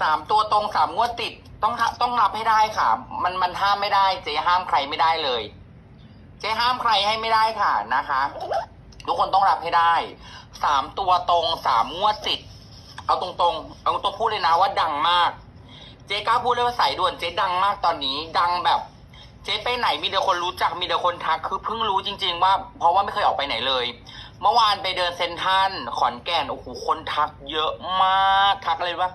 สามตัวตรงสามงวดติด ต้องต้องรับให้ได้ค่ะ มันมันห้ามไม่ได้ เจ๊ห้ามใครไม่ได้เลย เจ๊ห้ามใครให้ไม่ได้ค่ะนะคะ ทุกคนต้องรับให้ได้สามตัวตรงสามงวดติด เอาตรงๆ เอาตรงๆพูดเลยนะว่าดังมาก เจ๊กล้าพูดเลยว่าสายด่วนเจ๊ดังมากตอนนี้ ดังแบบ เจ๊ไปไหนมีแต่คนรู้จักมีแต่คนทักคือเพิ่งรู้จริง ๆ ว่า เพราะว่าไม่เคยออกไปไหนเลยเมื่อวานไปเดินเซนทันขอนแก่นโอ้โหคนทักเยอะมากทักอะไรวะ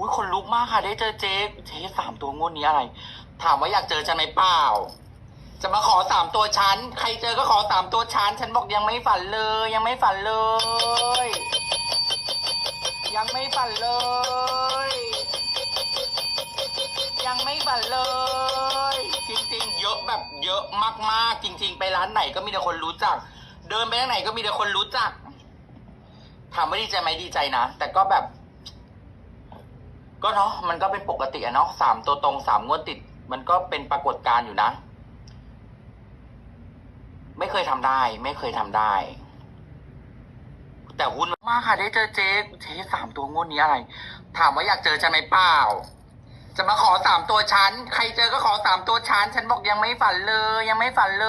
อุ้ยคนลุกมากค่ะ ได้เจอเจ๊เจ๊สามตัวงวดนี้อะไร ถามว่าอยากเจอฉันไหมเปล่า จะมาขอสามตัวฉัน ใครเจอก็ขอสามตัวฉัน ฉันบอกยังไม่ฝันเลย ยังไม่ฝันเลย ยังไม่ฝันเลย ยังไม่ฝันเลย จริงๆ เยอะแบบเยอะมากๆ จริง ๆ ไปร้านไหนก็มีแต่คนรู้จัก เดินไปทางไหนก็มีแต่คนรู้จักถามว่าดีใจไหมดีใจนะ แต่ก็แบบ ก็เนาะมันก็เป็นปกติอะเนาะสามตัวตรงสามงวดติด มันก็เป็นปรากฏการณ์อยู่นะ ไม่เคยทำได้ ไม่เคยทำได้ แต่หุ้นมากค่ะได้เจอเจ๊เจ๊สามตัวงวดนี้อะไร ถามว่าอยากเจอฉันไหมเปล่า จะมาขอสามตัวฉัน ใครเจอก็ขอสามตัวฉัน ฉันบอกยังไม่ฝันเลย ยังไม่ฝันเล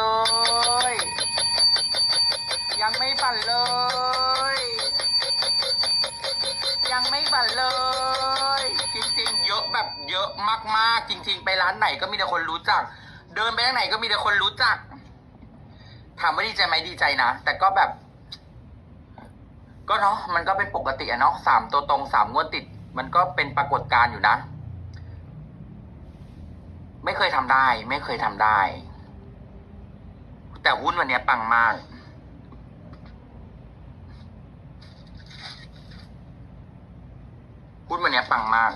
ย ยังไม่ฝันเลย ยังไม่ฝันเลย จริงๆ เยอะแบบเยอะมากๆ จริง ๆ ไปร้านไหนก็มีแต่คนรู้จัก เดินไปทางไหนก็มีแต่คนรู้จัก ถามว่าดีใจไหมดีใจนะ แต่ก็แบบ ก็เนาะมันก็เป็นปกติอะเนาะสามตัวตรงสามงวดติด มันก็เป็นปรากฏการณ์อยู่นะ ไม่เคยทำได้ ไม่เคยทำได้ แต่หุ้นวันนี้ปังมาก หุ้นวันนี้ปังมาก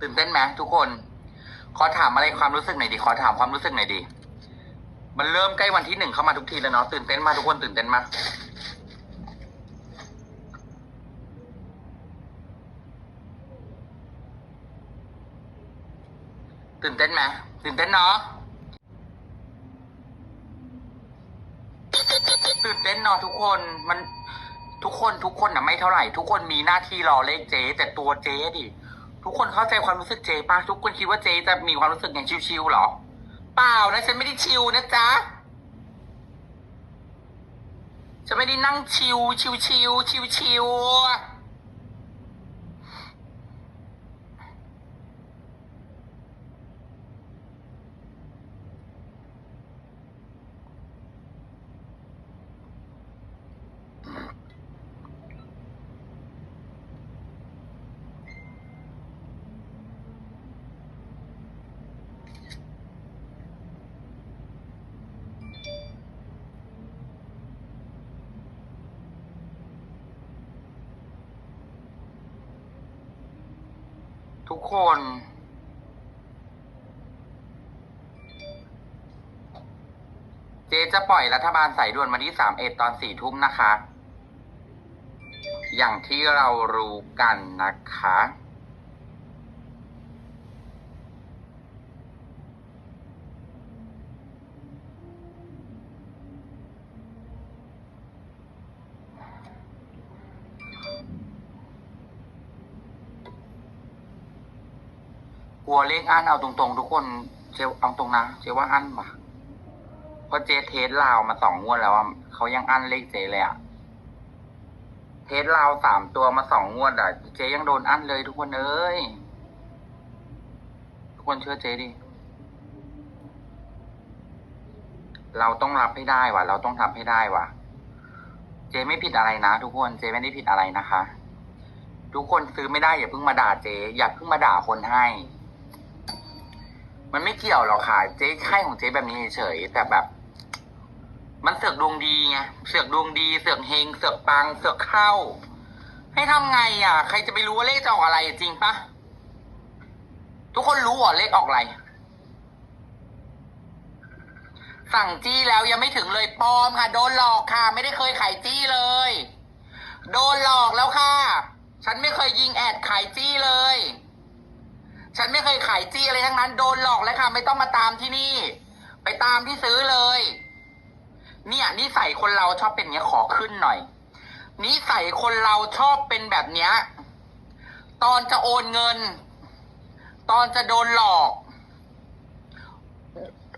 ตื่นเต้นไหมทุกคน ขอถามอะไรความรู้สึกหน่อยดิ ขอถามความรู้สึกหน่อยดิ มันเริ่มใกล้วันที่หนึ่งเข้ามาทุกทีแล้วเนาะ ตื่นเต้นมากทุกคนตื่นเต้นมากตื่นเต้นไหมตื่นเต้นเนาะ ตื่ น่นอนทุกคนมันทุกคนทุกคนนะไม่เท่าไหร่ ทุกคนมีหน้าที่รอเลขเจ๊แต่ตัวเจ๊ดิทุกคนเข้าใจความรู้สึกเจ๊ปะทุกคนคิดว่าเจ๊จะมีความรู้สึกอย่างชิวๆหรอ เปล่านะฉันไม่ได้ชิวนะจ๊ะฉันไม่ได้นั่งชิวชิวชิวชิวชิวทุกคน เจ๊จะปล่อยรัฐบาลสายด่วนวันที่สามเอ็ดตอนสี่ทุ่มนะคะ อย่างที่เรารู้กันนะคะ กลัวเลขอันเอาตรงๆ ทุกคนเจเอาตรงนะเจว่าอันปะ ราะเจเทสลาวมาสองงวดแล้วอะเขายังอั้นเลขเจเลยอะเทสลาวสามตัวมาสองงวดอะเจยังโดนอั้นเลยทุกคนเอ้ยทุกคนเชื่อเจดิเราต้องรับให้ได้ว่ะ เราต้องทำให้ได้ว่ะ เจไม่ผิดอะไรนะ ทุกคนเจไม่ได้ผิดอะไรนะคะ ทุกคนซื้อไม่ได้อย่าเพิ่งมาด่าเจ อย่าเพิ่งมาด่าคนให้ มันไม่เกี่ยวหรอกค่ะ เจ๊ไข่ของเจ๊แบบนี้เฉยแต่แบบ มันเสือกดวงดีไงเสือกดวงดี เสือกเฮงเสือกปังเสือกเข้า ให้ทำไงอะ ใครจะไปรู้ว่าเลขจะออกอะไรจริงปะทุกคนรู้หรอเลขออกอะไร สั่งจี้แล้วยังไม่ถึงเลยปลอมค่ะ โดนหลอกค่ะ ไม่ได้เคยขายจี้เลย โดนหลอกแล้วค่ะ ฉันไม่เคยยิงแอดขายจี้เลย ฉันไม่เคยขายจี้อะไรทั้งนั้น โดนหลอกแล้วค่ะ ไม่ต้องมาตามที่นี่ ไปตามที่ซื้อเลย เนี่ยนิสัยคนเราชอบเป็นเงี้ยขอขึ้นหน่อยนิสัยคนเราชอบเป็นแบบเนี้ย ตอนจะโอนเงิน ตอนจะโดนหลอก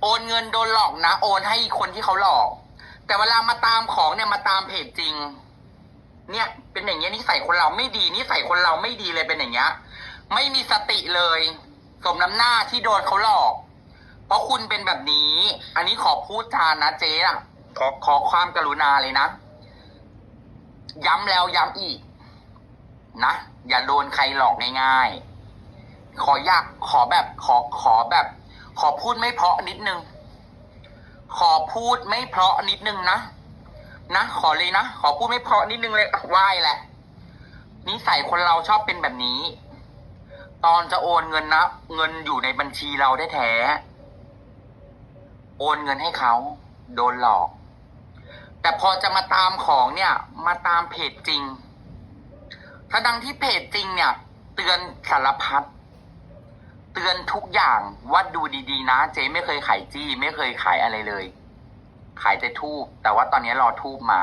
โอนเงินโดนหลอกนะ โอนให้คนที่เขาหลอก แต่เวลามาตามของเนี่ยมาตามเพจจริง เนี่ยเป็นอย่างเงี้ยนิสัยคนเราไม่ดีนิสัยคนเราไม่ดีเลยเป็นอย่างเงี้ย ไม่มีสติเลย สมน้ำหน้าที่โดนเขาหลอก เพราะคุณเป็นแบบนี้ อันนี้ขอพูดจานนะเจ๊อะ ขอขอความกรุณาเลยนะ ย้ำแล้วย้ำอีก นะ อย่าโดนใครหลอกง่ายๆ ขออยากขอแบบขอขอแบบ ขอพูดไม่เพราะนิดนึง ขอพูดไม่เพราะนิดนึงนะ นะ ขอเลยนะ ขอพูดไม่เพราะนิดนึงเลยไหว้แหละนิสัยคนเราชอบเป็นแบบนี้ ตอนจะโอนเงินนะ เงินอยู่ในบัญชีเราได้แท้ โอนเงินให้เขา โดนหลอก แต่พอจะมาตามของเนี่ย มาตามเพจจริงถ้าดังที่เพจจริงเนี่ย เตือนสารพัดเตือนทุกอย่างว่าดูดีๆ นะ เจ๊ไม่เคยขายจี้ ไม่เคยขายอะไรเลย ขายแต่ทูบแต่ว่าตอนนี้รอทูบมา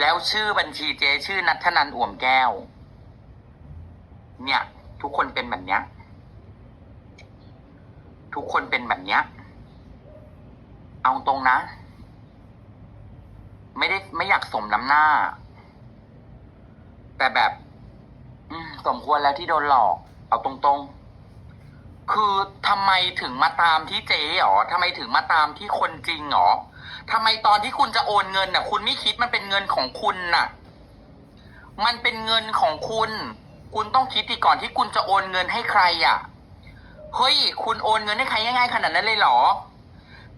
แล้วชื่อบัญชีเจ๊ชื่อนัทนันอ่วมแก้ว เนี่ย ทุกคนเป็นแบบเนี้ย ทุกคนเป็นแบบเนี้ย เอาตรงนะ ไม่ได้ไม่อยากสมน้ำหน้า แต่แบบอืสมควรแล้วที่โดนหลอก เอาตรงๆ คือทำไมถึงมาตามที่เจ๊หรอทำไมถึงมาตามที่คนจริงหรอทำไมตอนที่คุณจะโอนเงินน่ะ คุณไม่คิดมันเป็นเงินของคุณน่ะ มันเป็นเงินของคุณ คุณต้องคิดดีก่อนที่คุณจะโอนเงินให้ใครอะเฮ้ย คุณโอนเงินให้ใครง่ายๆขนาดนั้นเลยเหรอ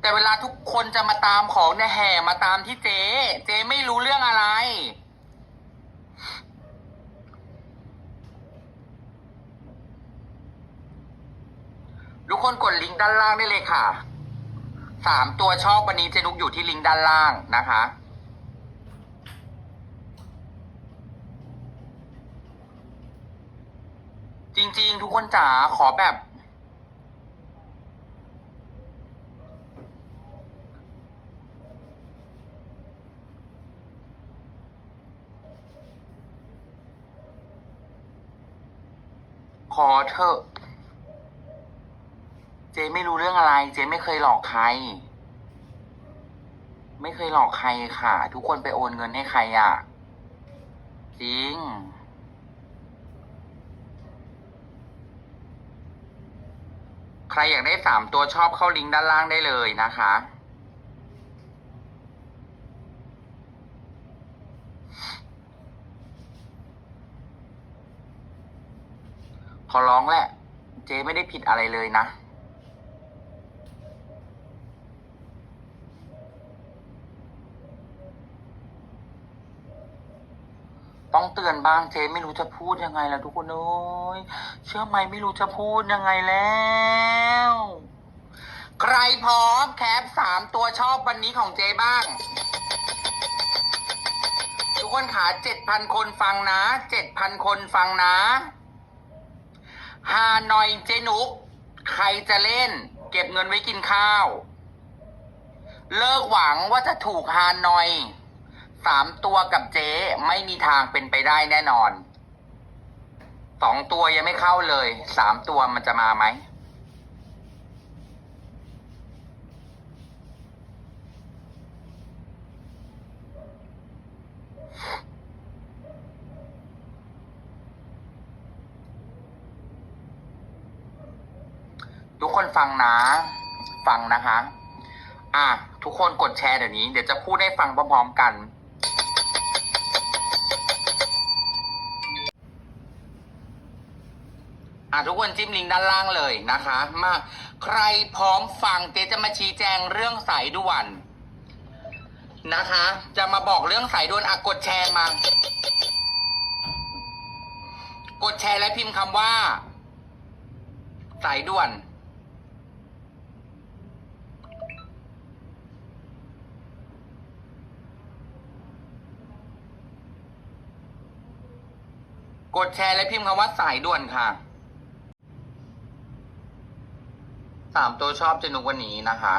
แต่เวลาทุกคนจะมาตามของเนี่ยแห่มาตามที่เจ๊ เจ๊ไม่รู้เรื่องอะไร ทุกคนกดลิงก์ด้านล่างได้เลยค่ะ สามตัวชอบวันนี้เจนุกอยู่ที่ลิงก์ด้านล่างนะคะจริงๆ ทุกคนจ๋าขอแบบ ขอเถอะ เจไม่รู้เรื่องอะไร เจไม่เคยหลอกใคร ไม่เคยหลอกใครค่ะ ทุกคนไปโอนเงินให้ใครอะ่ะ จริง ใครอยากได้สามตัวชอบเข้าลิงก์ด้านล่างได้เลยนะคะ ขอร้องแหละ เจไม่ได้ผิดอะไรเลยนะ ต้องเตือนบ้างเจไม่รู้จะพูดยังไงล้วทุกคนเอ้ยเชื่อไหมไม่รู้จะพูดยังไงแล้ว ใครพร้อมแคปสามตัวชอบวันนี้ของเจบ้าง ทุกคนขาเจ็ดพันคนฟังนะเจ็ดพันคนฟังนะ ฮานอยเจนุก ใครจะเล่น เก็บเงินไว้กินข้าว เลิกหวังว่าจะถูกฮานอยสามตัวกับเจ๊ไม่มีทางเป็นไปได้แน่นอนสองตัวยังไม่เข้าเลย สามตัวมันจะมาไหม ทุกคนฟังนะ ฟังนะคะ อะ ทุกคนกดแชร์เดี๋ยวนี้ เดี๋ยวจะพูดให้ฟังพร้อมๆกัน อะ ทุกคนจิ้มลิงก์ด้านล่างเลยนะคะ มาใครพร้อมฟังเจ๊จะมาชี้แจงเรื่องสายด่วนนะคะ จะมาบอกเรื่องสายด่วนอะกดแชร์มา กดแชร์และพิมพ์คำว่า สายด่วน กดแชร์และพิมพ์คำว่าสายด่วนค่ะสามตัวชอบเจนุกวันนี้นะคะ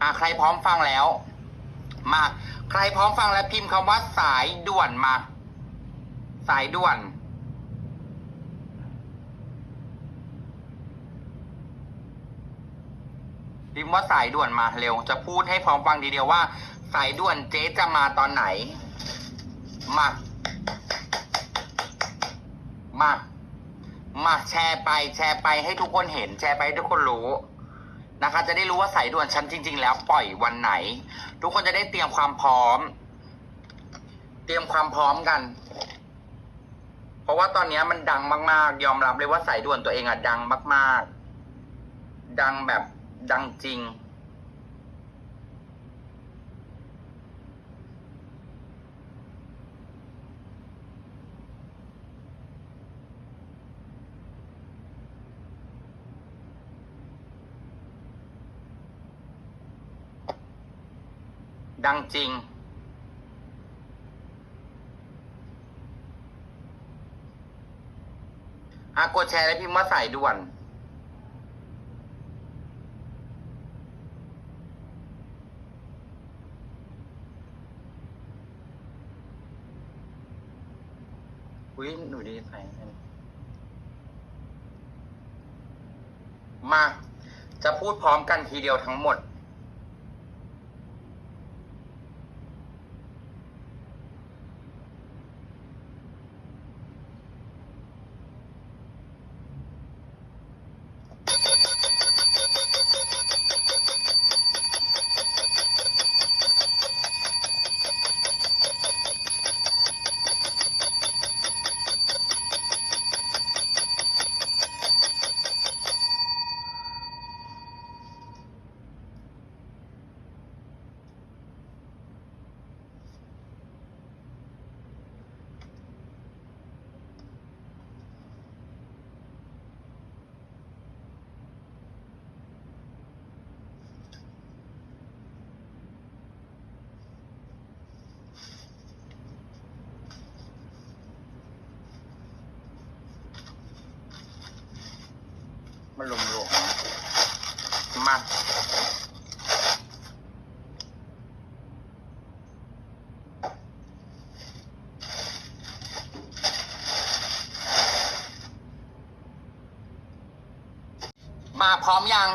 อะใครพร้อมฟังแล้ว มา ใครพร้อมฟังแล้วพิมพ์คำว่าสายด่วนมา สายด่วน พิมพ์ว่าสายด่วนมาเร็ว จะพูดให้พร้อมฟังทีเดียวว่า สายด่วนเจ๊จะมาตอนไหน มา มา มาแชร์ไป แชร์ไปให้ทุกคนเห็น แชร์ไปให้ทุกคนรู้ นะคะ จะได้รู้ว่าสายด่วนฉันจริง ๆ แล้วปล่อยวันไหน ทุกคนจะได้เตรียมความพร้อม เตรียมความพร้อมกัน เพราะว่าตอนนี้มันดังมาก ๆ ยอมรับเลยว่าสายด่วนตัวเองอะดังมาก ๆ ดังแบบดังจริง ดังจริง อากดแชร์และพิมพ์ว่าสายด่วน อุ้ยหนูดีใส่มา จะพูดพร้อมกันทีเดียวทั้งหมด มันหลวมหลวมมามาพร้อมยัง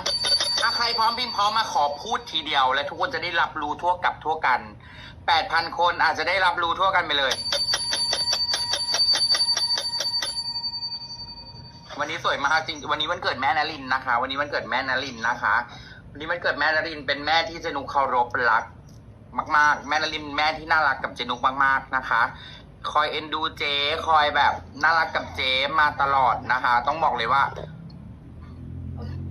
ถ้าใครพร้อมพิมพ์พร้อมมาขอพูดทีเดียว และทุกคนจะได้รับรู้ทั่วกับทั่วกันแปดพันคนอาจจะได้รับรู้ทั่วกันไปเลย วันนี้สวยมากจริง วันนี้วันเกิดแม่นารินนะคะ วันนี้วันเกิดแม่นารินนะคะ วันนี้วันเกิดแม่นารินเป็นแม่ที่เจนุกเคารพรัก มาก ๆ แม่นารินแม่ที่น่ารักกับเจนุกมาก ๆ นะคะ คอยเอ็นดูเจ คอยแบบน่ารักกับเจมาตลอดนะคะ ต้องบอกเลยว่า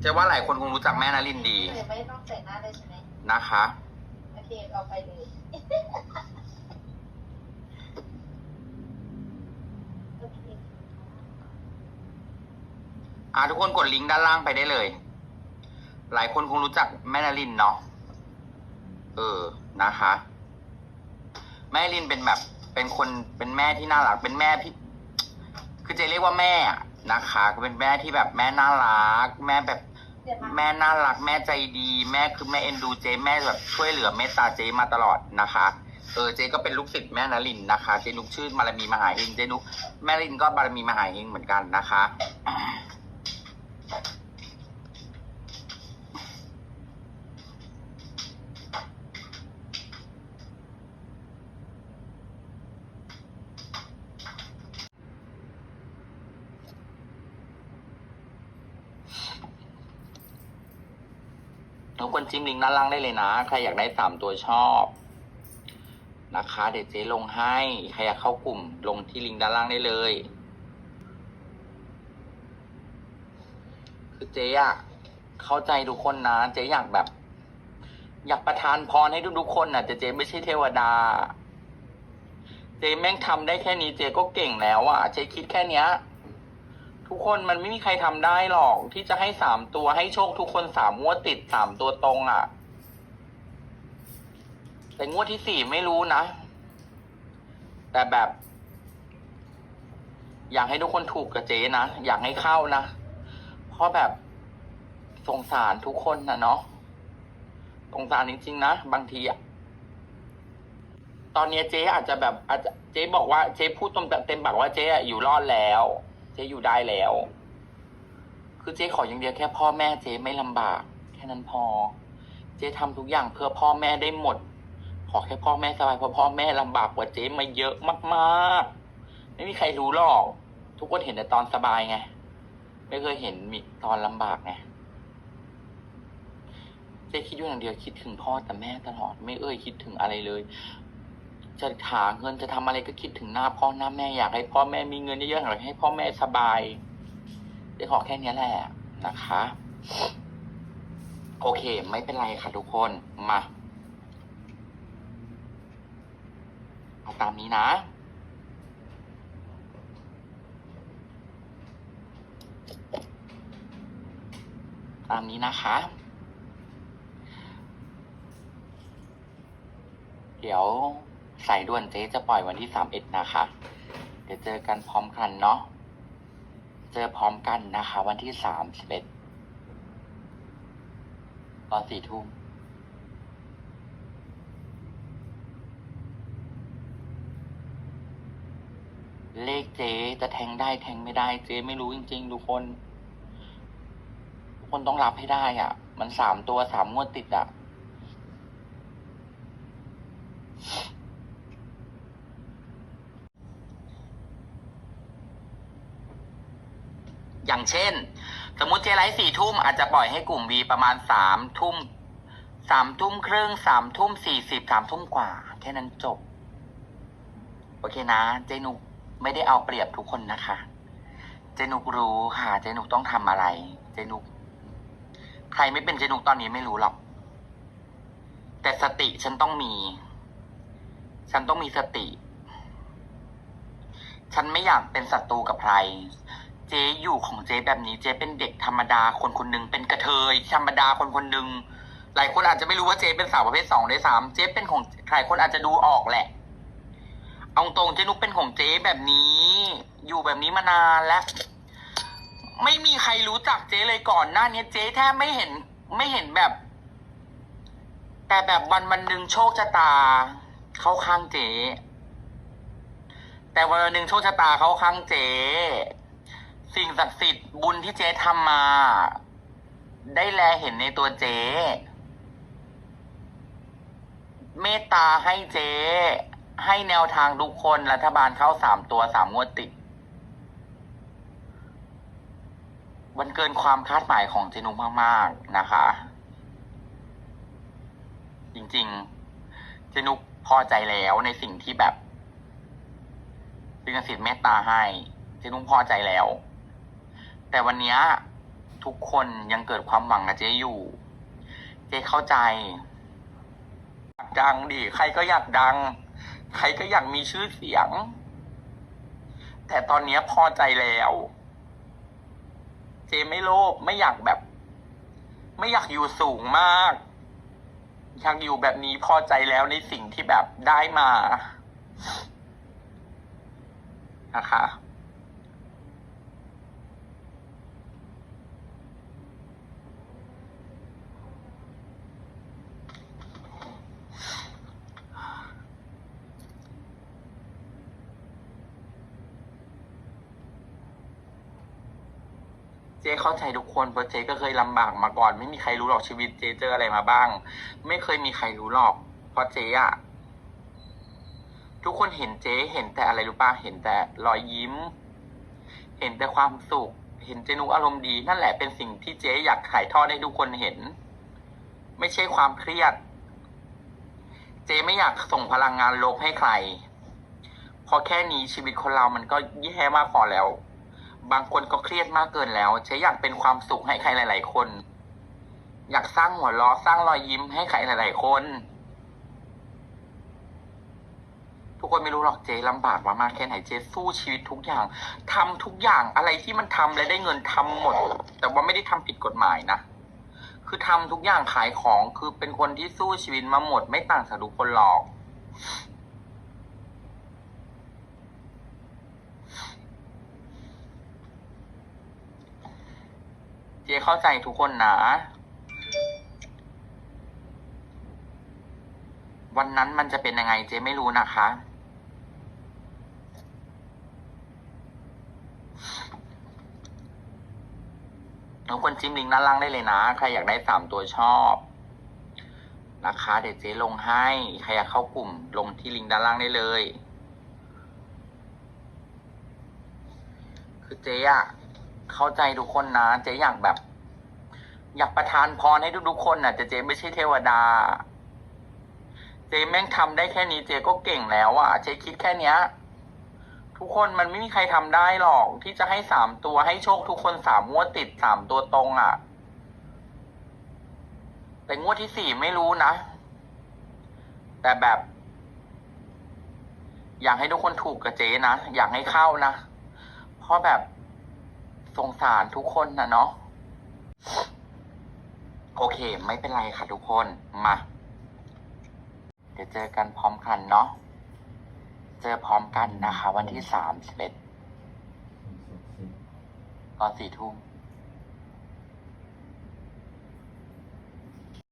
เจว่าหลายคนคงรู้จักแม่นารินดีเดี๋ยวไม่ต้องใส่หน้าเลยใช่ไหมนะคะ โอเคเอาไปเลย โอเค อ่าทุกคนกดลิงก์ด้านล่างไปได้เลย หลายคนคงรู้จักแม่นารินเนาะเออนะคะ แม่นารินเป็นแบบ เป็นคนเป็นแม่ที่น่ารัก เป็นแม่พี่คือเจะเรียกว่าแม่อะนะคะก็เป็นแม่ที่แบบแม่น่ารัก แม่แบบเดี๋ยวมาแม่น่ารัก แม่ใจดี แม่คือแม่เอ็นดูเจ แม่แบบช่วยเหลือเมตตาเจมาตลอดนะคะ เออเจก็เป็นลูกศิษย์แม่นารินนะคะ เจนุกชื่อมารมีมหาเฮงเจนุกแม่นารินก็บารมีมหาเฮงเหมือนกันนะคะ ทุกคนจิ้มลิงก์ด้านล่างได้เลยนะ ใครอยากได้สามตัวชอบนะคะ เดี๋ยวเจ๊ลงให้ ใครอยากเข้ากลุ่มลงที่ลิงก์ด้านล่างได้เลย คือ เจ๊อะเข้าใจทุกคนนะ เจ๊อยากแบบ อยากประทานพรให้ทุกๆคนน่ะแต่เจ๊ไม่ใช่เทวดา เจ๊แม่งทำได้แค่นี้เจ๊ก็เก่งแล้วอะเจ๊คิดแค่เนี้ย ทุกคนมันไม่มีใครทำได้หรอก ที่จะให้สามตัวให้โชคทุกคนสามงวดติดสามตัวตรงอะ่ะแต่งวดที่สี่ไม่รู้นะ แต่แบบ อยากให้ทุกคนถูกกับเจ๊นะ อยากให้เข้านะ ราะแบบสงสารทุกคนนะเนาะสงสารจริง ๆ นะ บางทีอะตอนนี้เจ๊อาจจะแบบอาจจะเจ๊บอกว่าเจ๊พูดตรงเต็มปากว่าเจ๊อะอยู่รอดแล้ว เจ๊อยู่ได้แล้ว คือเจ๊ขออย่างเดียวแค่พ่อแม่เจ๊ไม่ลำบาก แค่นั้นพอ เจ๊ทำทุกอย่างเพื่อพ่อแม่ได้หมด ขอแค่พ่อแม่สบายเพราะพ่อแม่ลำบากกว่าเจ๊มาเยอะมากๆ ไม่มีใครรู้หรอก ทุกคนเห็นแต่ตอนสบายไง ไม่เคยเห็นมีตอนลำบากไงเจ๊คิดอยู่อย่างเดียวคิดถึงพ่อแต่แม่ตลอด ไม่เอ่ยคิดถึงอะไรเลย จะหาเงินจะทำอะไรก็คิดถึงหน้าพ่อหน้าแม่อยากให้พ่อแม่มีเงินเยอะๆอยากให้พ่อแม่สบายเจ๊ขอแค่นี้แหละนะคะ โอเค ไม่เป็นไรค่ะทุกคนมาเอาตามนี้นะ ตามนี้นะคะ เดี๋ยวสายด่วนเจ๊จะปล่อยวันที่สามเอ็ดนะคะ เดี๋ยวเจอกันพร้อมกันเนาะ เจอพร้อมกันนะคะ วันที่สามสิบเอ็ดตอนสี่ทุ่มเลขเจ๊จะแทงได้แทงไม่ได้เจ๊ไม่รู้จริง ๆ ทุกคน คนต้องรับให้ได้อะ มันสามตัวสามงวดติดอะ อย่างเช่น สมมติเจไลฟ์สี่ทุ่มอาจจะปล่อยให้กลุ่มวีประมาณสามทุ่มสามทุ่มครึ่งสามทุ่มสี่สิบสามทุ่มกว่า แค่นั้นจบ โอเคนะ เจนุกไม่ได้เอาเปรียบทุกคนนะคะ เจนุกรู้ค่ะ เจนุกต้องทำอะไร เจนุก ใครไม่เป็นเจนุกตอนนี้ไม่รู้หรอก แต่สติฉันต้องมี ฉันต้องมีสติ ฉันไม่อยากเป็นศัตรูกับใคร เจ๊อยู่ของเจ๊แบบนี้เจ๊เป็นเด็กธรรมดาคนคนหนึ่งเป็นกระเทยธรรมดาคนคนหนึ่งหลายคนอาจจะไม่รู้ว่าเจ๊เป็นสาวประเภทสองด้วยซ้ำเจ๊เป็นของใครคนอาจจะดูออกแหละ เอาตรงเจ๊นุกเป็นของเจ๊แบบนี้ อยู่แบบนี้มานานแล้ว ไม่มีใครรู้จักเจ๊เลยก่อนหน้านี้เจ๊แทบไม่เห็น ไม่เห็นแบบ แต่แบบวันวันหนึ่งโชคชะตา เข้าข้างเจ๊แต่วันหนึ่งโชคชะตาเข้าข้างเจ๊สิ่งศักดิ์สิทธิ์บุญที่เจ๊ทำมา ได้แลเห็นในตัวเจ๊เมตตาให้เจ๊ให้แนวทางทุกคนรัฐบาลเข้าสามตัวสามงวดติด มันเกินความคาดหมายของเจนุกมากๆนะคะ จริงๆ เจนุกพอใจแล้วในสิ่งที่แบบสิ่งสิทธิ์เมตตาให้ เจนุกพอใจแล้ว แต่วันนี้ทุกคนยังเกิดความหวังกับเจอยู่ เจเข้าใจอยากดังดิใครก็อยากดัง ใครก็อยากมีชื่อเสียง แต่ตอนนี้พอใจแล้ว จไม่โลภไม่อยากแบบ ไม่อยากอยู่สูงมากอยากอยู่แบบนี้พอใจแล้วในสิ่งที่แบบได้มานะคะ ใจทุกคนเพราะเจ๊ก็เคยลำบากมาก่อน ไม่มีใครรู้หรอกชีวิตเจ๊เจออะไรมาบ้าง ไม่เคยมีใครรู้หรอก เพราะเจ๊อะทุกคนเห็นเจ๊เห็นแต่อะไรรู้ป่ะเห็นแต่รอยยิ้ม เห็นแต่ความสุข เห็นเจนุกอารมณ์ดี นั่นแหละเป็นสิ่งที่เจ๊อยากถ่ายทอดให้ทุกคนเห็น ไม่ใช่ความเครียด เจ๊ไม่อยากส่งพลังงานลบให้ใครเพราะแค่นี้ชีวิตคนเรามันก็แย่มากพอแล้ว บางคนก็เครียดมากเกินแล้วเจ๊อยากเป็นความสุขให้ใครหลาย ๆ คน อยากสร้างหัวเราะสร้างรอยยิ้มให้ใครหลาย ๆ คน ทุกคนไม่รู้หรอกเจ๊ลำบากมามากแค่ไหนเจ๊สู้ชีวิตทุกอย่างทำทุกอย่างอะไรที่มันทำและได้เงินทำหมด แต่ว่าไม่ได้ทำผิดกฎหมายนะคือทำทุกอย่างขายของคือเป็นคนที่สู้ชีวิตมาหมด ไม่ต่างจากทุกคนหรอก จ๊เข้าใจทุกคนนะ วันนั้นมันจะเป็นยังไงเจ๊ไม่รู้นะคะทุกคนจิ้มลิงก์ด้านล่างได้เลยนะ ใครอยากได้สามตัวชอบนะคะเดี๋ยวเจ๊ลงให้ ใครอยากเข้ากลุ่มลงที่ลิงก์ด้านล่างได้เลย คือเจ๊อะ เข้าใจทุกคนนะเจ๊อยากแบบ อยากประทานพรให้ทุกๆคนน่ะแต่เจ๊ไม่ใช่เทวดา เจ๊แม่งทำได้แค่นี้เจ๊ก็เก่งแล้วอะเจ๊คิดแค่เนี้ย ทุกคนมันไม่มีใครทำได้หรอก ที่จะให้สามตัวให้โชคทุกคนสามงวดติดสามตัวตรงอะ่ะ แต่งวดที่สี่ไม่รู้นะ แต่แบบ อยากให้ทุกคนถูกกับเจ๊นะ อยากให้เข้านะ เพราะแบบ สงสารทุกคนนะเนาะโอเค ไม่เป็นไรค่ะทุกคนมา เดี๋ยวเจอกันพร้อมกันเนาะเจอพร้อมกันนะคะ วันที่สามสิบเอ็ดตอนสี่ทุ่ม